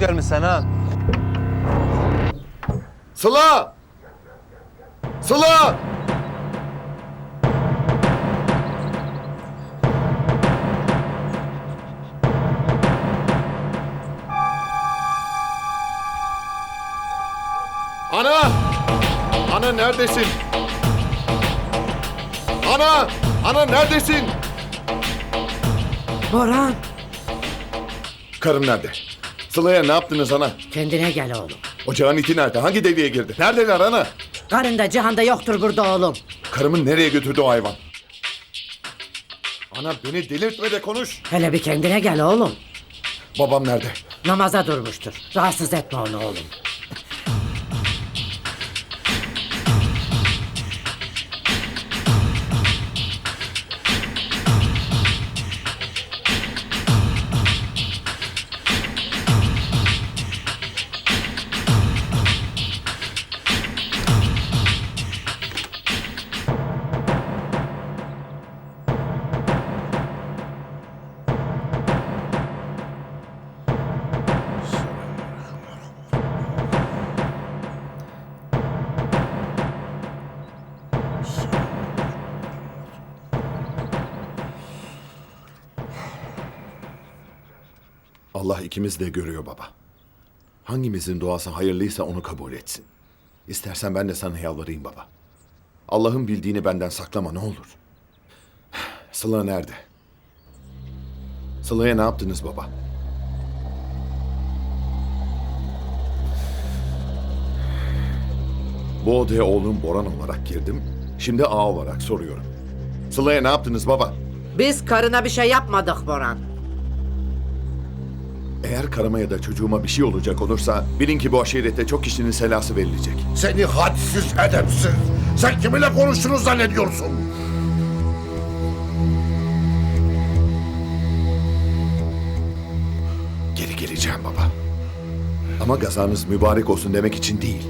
Gelmişsin ha. Sıla! Sıla! Ana! Ana neredesin? Ana! Ana neredesin? Boran Karım nerede? Sıla'ya ne yaptınız ana? kendine gel oğlum. Ocağın iti nerede? Hangi deliğe girdi? Neredeler ana? Karın da cihanda yoktur burada oğlum. Karımı nereye götürdü o hayvan? Ana beni delirtme de konuş. Hele bir kendine gel oğlum. Babam nerede? Namaza durmuştur. Rahatsız etme onu oğlum. Allah ikimiz de görüyor baba. Hangimizin duası hayırlıysa onu kabul etsin. İstersen ben de sana yalvarayım baba. Allah'ın bildiğini benden saklama ne olur. Sıla nerede? Sıla'ya ne yaptınız baba? Bu odaya oğlum Boran olarak girdim. Şimdi ağa olarak soruyorum. Sıla'ya ne yaptınız baba? Biz karına bir şey yapmadık Boran. Eğer karıma ya da çocuğuma bir şey olacak olursa bilin ki bu aşirette çok kişinin selası verilecek. Seni hadsiz edepsiz. Sen kiminle konuştuğunu zannediyorsun? Geri geleceğim baba. Ama gazanız mübarek olsun demek için değil.